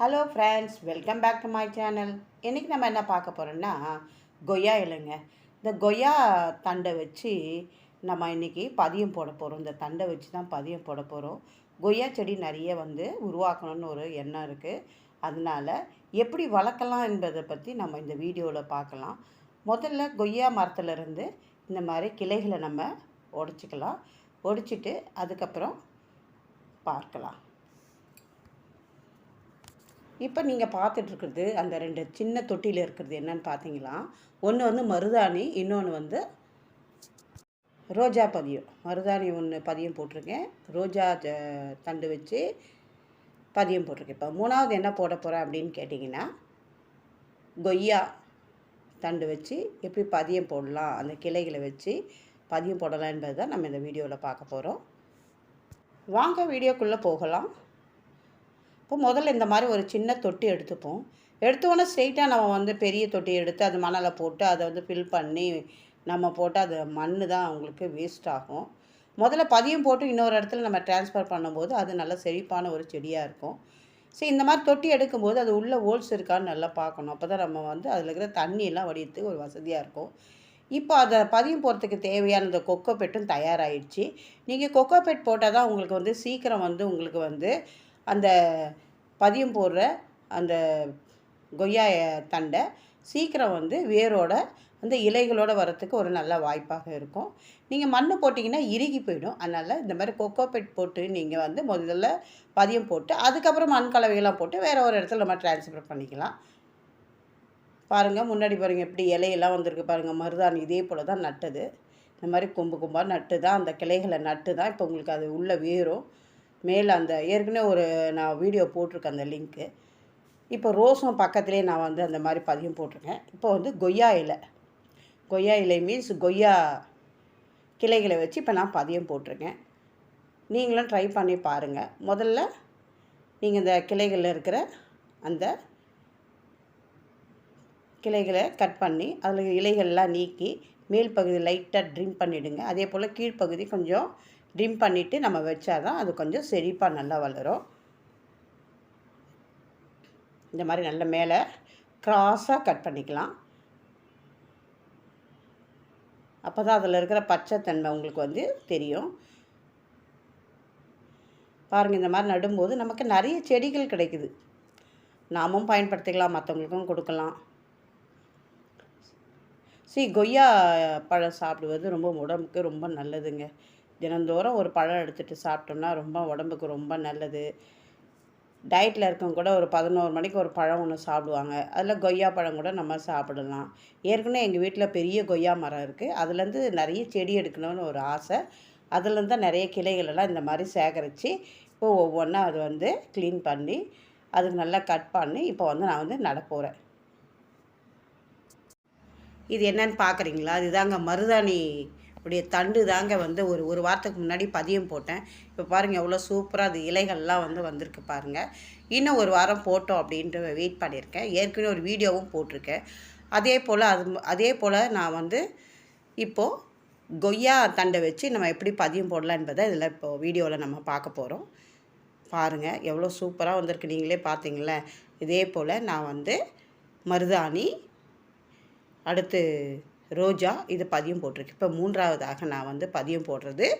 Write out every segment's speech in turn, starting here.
Hello friends welcome back to my channel இன்றைக்கி நம்ம என்ன பார்க்க போகிறோம்னா கொய்யா இலைங்க. இந்த கொய்யா தண்டை வச்சு நம்ம இன்றைக்கி பதியம் போட போகிறோம் இந்த தண்டை வச்சு தான் பதியம் போட போகிறோம் கொய்யா செடி நிறைய வந்து உருவாக்கணும்னு ஒரு எண்ணம் இருக்குது அதனால் எப்படி வளர்க்கலாம் என்பதை பற்றி நம்ம இந்த வீடியோவில் பார்க்கலாம். முதல்ல கொய்யா மரத்துலேருந்து இந்த மாதிரி கிளைகளை நம்ம உடச்சிக்கலாம் உடைச்சிட்டு அதுக்கப்புறம் பார்க்கலாம். இப்போ நீங்கள் பார்த்துட்ருக்கிறது அந்த ரெண்டு சின்ன தொட்டியில் இருக்கிறது என்னன்னு பார்த்தீங்களா ஒன்று வந்து மருதாணி இன்னொன்று வந்து ரோஜா பதியம். மருதாணி ஒன்று பதியம் போட்டிருக்கேன். ரோஜா தண்டு வச்சு பதியம் போட்டிருக்கேன். இப்போ மூணாவது என்ன போட போகிறேன் அப்படின்னு கேட்டிங்கன்னா கொய்யா தண்டு வச்சு எப்படி பதியம் போடலாம் அந்த கிளைகளை வச்சு பதியம் போடலாம் என்பது தான் நம்ம இந்த வீடியோவில் பார்க்க போகிறோம் வாங்க வீடியோக்குள்ளே போகலாம். இப்போ முதல்ல இந்த மாதிரி ஒரு சின்ன தொட்டி எடுத்துப்போம். எடுத்தோடனே ஸ்ட்ரெயிட்டாக நம்ம வந்து பெரிய தொட்டி எடுத்து அது மணலை போட்டு அதை வந்து ஃபில் பண்ணி நம்ம போட்டு அது மண் தான் அவங்களுக்கு வேஸ்ட் ஆகும். முதல்ல பதியம் போட்டு இன்னொரு இடத்துல நம்ம ட்ரான்ஸ்ஃபர் பண்ணும்போது அது நல்ல செழிப்பான ஒரு செடியாக இருக்கும். சரி இந்த மாதிரி தொட்டி எடுக்கும்போது அது உள்ளே ஹோல்ஸ் இருக்கான்னு நல்லா பார்க்கணும். அப்போ தான் நம்ம வந்து அதில் இருக்கிற தண்ணியெல்லாம் வடிகிறதுக்கு ஒரு வசதியாக இருக்கும். இப்போ அதை பதியம் போகிறதுக்கு தேவையான இந்த கொக்கோ பெட்டும் தயாராகிடுச்சு நீங்கள் கொக்கோ பெட் போட்டால் தான் உங்களுக்கு வந்து சீக்கிரம் வந்து உங்களுக்கு வந்து அந்த பதியம் போடுற அந்த கொய்யா தண்டை சீக்கிரம் வந்து வேரோட அந்த இலைகளோட வரத்துக்கு ஒரு நல்ல வாய்ப்பாக இருக்கும். நீங்கள் மண் போட்டிங்கன்னா இறுகி போயிடும். அதனால் இந்த மாதிரி கொக்கோ பெட் போட்டு நீங்கள் வந்து முதல்ல பதியம் போட்டு அதுக்கப்புறம் மண் கலவையெல்லாம் போட்டு வேறு ஒரு இடத்துல நம்ம டிரான்ஸ்ஃபர் பண்ணிக்கலாம். பாருங்கள் முன்னாடி பாருங்கள் எப்படி இலையெல்லாம் வந்திருக்கு பாருங்கள் மருதாணி இதே போல் தான் நட்டது. இந்த மாதிரி கொம்பு கொம்பாக நட்டு தான் அந்த கிளைகளை நட்டு தான் இப்போ உங்களுக்கு அது உள்ளே வேரும். மேலே அந்த ஏற்கனவே ஒரு நான் வீடியோ போட்டிருக்கேன் அந்த லிங்க்கு இப்போ ரோஸும் பக்கத்துலேயே நான் வந்து அந்த மாதிரி பதியம் போட்டிருக்கேன். இப்போ வந்து கொய்யா இலை. கொய்யா இலை மீன்ஸ் கொய்யா கிளைகளை வச்சு இப்போ நான் பதியம் போட்டிருக்கேன். நீங்களும் ட்ரை பண்ணி பாருங்கள் முதல்ல நீங்கள் இந்த கிளைகளில் இருக்கிற அந்த கிளைகளை கட் பண்ணி அதில் இலைகள்லாம் நீக்கி மேல் பகுதி லைட்டாக ட்ரிம் பண்ணிவிடுங்க அதே போல் கீழ்ப்பகுதி கொஞ்சம் ட்ரிம் பண்ணிவிட்டு நம்ம வச்சாதான் அது கொஞ்சம் செழிப்பாக நல்லா வளரும். இந்த மாதிரி நல்ல மேலே க்ராஸாக கட் பண்ணிக்கலாம். அப்போ தான் அதில் இருக்கிற பச்சைத்தன்மை உங்களுக்கு வந்து தெரியும். பாருங்கள் இந்த மாதிரி நடும்போது நமக்கு நிறைய செடிகள் கிடைக்குது. நாமும் பயன்படுத்திக்கலாம் மற்றவங்களுக்கும் கொடுக்கலாம். சி கொய்யா பழம் சாப்பிடுவது ரொம்ப உடம்புக்கு ரொம்ப நல்லதுங்க. தினந்தோறும் ஒரு பழம் எடுத்துகிட்டு சாப்பிட்டோம்னா ரொம்ப உடம்புக்கு ரொம்ப நல்லது. டயட்டில் இருக்கவங்க கூட ஒரு பதினோரு மணிக்கு ஒரு பழம் ஒன்று சாப்பிடுவாங்க. அதில் கொய்யா பழம் கூட நம்ம சாப்பிடலாம். ஏற்கனவே எங்கள் வீட்டில் பெரிய கொய்யா மரம் இருக்குது அதுலேருந்து நிறைய செடி எடுக்கணும்னு ஒரு ஆசை. அதுலேருந்து தான் நிறைய கிளைகளெல்லாம் இந்த மாதிரி சேகரித்து இப்போ ஒவ்வொன்றா அது வந்து க்ளீன் பண்ணி அதுக்கு நல்லா கட் பண்ணி இப்போ வந்து நான் வந்து நடப்போகிறேன் இது என்னன்னு பார்க்குறீங்களா இதுதாங்க மருதாணி உடைய தண்டு தாங்க வந்து ஒரு ஒரு வாரத்துக்கு முன்னாடி பதியம் போட்டேன். இப்போ பாருங்கள் எவ்வளோ சூப்பராக அது இலைகள்லாம் வந்து வந்திருக்கு பாருங்கள் இன்னும் ஒரு வாரம் போட்டோம் அப்படின்ட்டு வெயிட் பண்ணியிருக்கேன். ஏற்கனவே ஒரு வீடியோவும் போட்டிருக்கேன். அதே போல் அது அதே போல் நான் வந்து இப்போது கொய்யா தண்டை வச்சு நம்ம எப்படி பதியம் போடலாம் என்பதை இதில் இப்போ வீடியோவில் நம்ம பார்க்க போகிறோம் பாருங்கள் எவ்வளோ சூப்பராக வந்திருக்கு. நீங்களே பார்த்தீங்களே. இதே போல் நான் வந்து மருதாணி அடுத்து ரோஜா இது பதியம் போட்டிருக்கு. இப்போ மூன்றாவதாக நான் வந்து பதியம் போடுறது.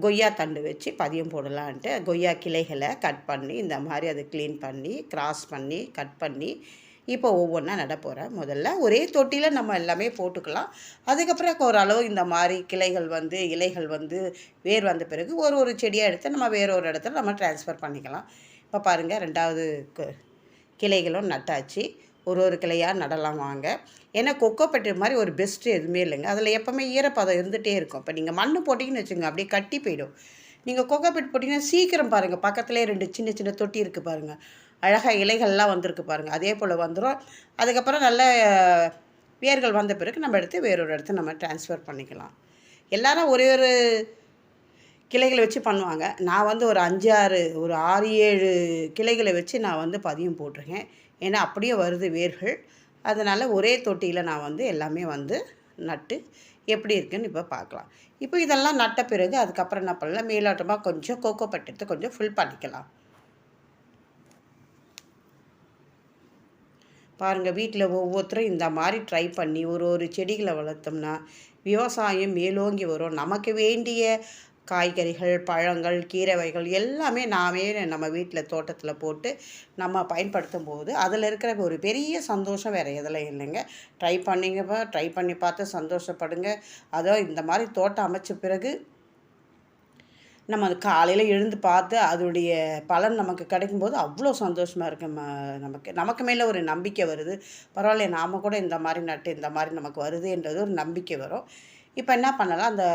கொய்யா தண்டு வச்சு பதியம் போடலான்ட்டு கொய்யா கிளைகளை கட் பண்ணி இந்த மாதிரி அதை க்ளீன் பண்ணி கிராஸ் பண்ணி கட் பண்ணி இப்போ ஒவ்வொன்றா நட போகிறேன் முதல்ல ஒரே தொட்டியில் நம்ம எல்லாமே போட்டுக்கலாம். அதுக்கப்புறம் ஓரளவு இந்த மாதிரி கிளைகள் வந்து இலைகள் வந்து வேர் வந்த பிறகு ஒரு ஒரு செடியாக எடுத்து நம்ம வேற ஒரு இடத்துல நம்ம ட்ரான்ஸ்ஃபர் பண்ணிக்கலாம். இப்போ பாருங்கள் ரெண்டாவது கு- கிளைகளும் நட்டாச்சு. ஒரு ஒரு கிளையாக நடலாம் வாங்க. ஏன்னா கொக்கோ பெட்டு மாதிரி ஒரு பெஸ்ட்டு எதுவுமே இல்லைங்க. அதில் எப்போவுமே ஈரப்பதம் இருந்துகிட்டே இருக்கும். இப்போ நீங்கள் மண் போட்டிங்கன்னு வச்சுங்க அப்படியே கட்டி போயிடும். நீங்கள் கொக்கோ பெட் போட்டிங்கன்னா சீக்கிரம் பாருங்கள் பக்கத்துலேயே ரெண்டு சின்ன சின்ன தொட்டி இருக்குது பாருங்கள் அழகாக இலைகள்லாம் வந்திருக்கு பாருங்கள் அதே போல் வந்துடும் அதுக்கப்புறம் நல்ல வேர்கள் வந்த பிறகு நம்ம எடுத்து வேறொரு இடத்த நம்ம ட்ரான்ஸ்ஃபர் பண்ணிக்கலாம். எல்லாரும் ஒரே ஒரு கிளைகளை வச்சு பண்ணுவாங்க. நான் வந்து ஒரு அஞ்சு ஆறு ஒரு ஆறு ஏழு கிளைகளை வச்சு நான் வந்து பதியம் போட்டிருக்கேன். ஏன்னா அப்படியே வருது வேர்கள். அதனால் ஒரே தொட்டியில் நான் வந்து எல்லாமே வந்து நட்டு எப்படி இருக்குன்னு இப்போ பார்க்கலாம் இப்போ இதெல்லாம் நட்ட பிறகு அதுக்கப்புறம் என்ன பண்ணலாம்? மேலோட்டமாக கொஞ்சம் கோகோ பட்டத்தை கொஞ்சம் ஃபில் பண்ணிக்கலாம். பாருங்கள் வீட்டில் ஒவ்வொருத்தரும் இந்த மாதிரி ட்ரை பண்ணி ஒரு ஒரு செடிகளை வளர்த்தோம்னா விவசாயம் மேலோங்கி வரும். நமக்கு வேண்டிய காய்கறிகள் பழங்கள் கீரை வகைகள் எல்லாமே நாமே நம்ம வீட்டில் தோட்டத்தில் போட்டு நம்ம பயன்படுத்தும் போது அதில் இருக்கிற ஒரு பெரிய சந்தோஷம் வேறு எதில் இல்லைங்க. ட்ரை பண்ணிங்க ட்ரை பண்ணி பார்த்து சந்தோஷப்படுங்க. அதோ இந்த மாதிரி தோட்டம் அமைச்ச பிறகு நம்ம அது காலையில் எழுந்து பார்த்து அதோடைய பலன் நமக்கு கிடைக்கும்போது அவ்வளோ சந்தோஷமாக இருக்கு நமக்கு. நமக்கு மேலே ஒரு நம்பிக்கை வருது. பரவாயில்ல நாம் கூட இந்த மாதிரி நட்டு இந்த மாதிரி நமக்கு வருதுன்றது ஒரு நம்பிக்கை வரும். இப்போ என்ன பண்ணலாம்? அந்த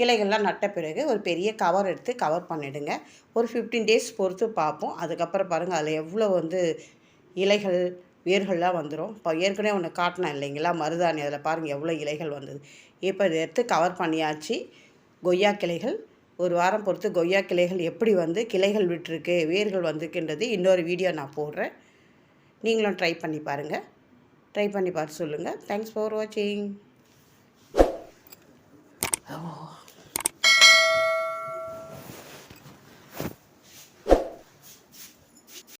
கிளைகள்லாம் நட்ட பிறகு ஒரு பெரிய கவர் எடுத்து கவர் பண்ணிவிடுங்க ஒரு ஃபிஃப்டீன் டேஸ் பொறுத்து பார்ப்போம். அதுக்கப்புறம் பாருங்கள் அதில் எவ்வளோ வந்து இலைகள் வேர்கள்லாம் வந்துடும் இப்போ ஏற்கனவே ஒன்று காட்டினேன் இல்லைங்களா மருதாணி அதில் பாருங்கள் எவ்வளோ இலைகள் வந்தது. இப்போ இதை எடுத்து கவர் பண்ணியாச்சு. கொய்யா கிளைகள். ஒரு வாரம் பொறுத்து கொய்யா கிளைகள் எப்படி வந்து கிளைகள் விட்டுருக்கு வேர்கள் வந்திருக்குன்றது இன்னொரு வீடியோ நான் போடுறேன். நீங்களும் ட்ரை பண்ணி பாருங்கள் ட்ரை பண்ணி பார்த்து சொல்லுங்கள் தேங்க்ஸ் ஃபார் வாட்சிங்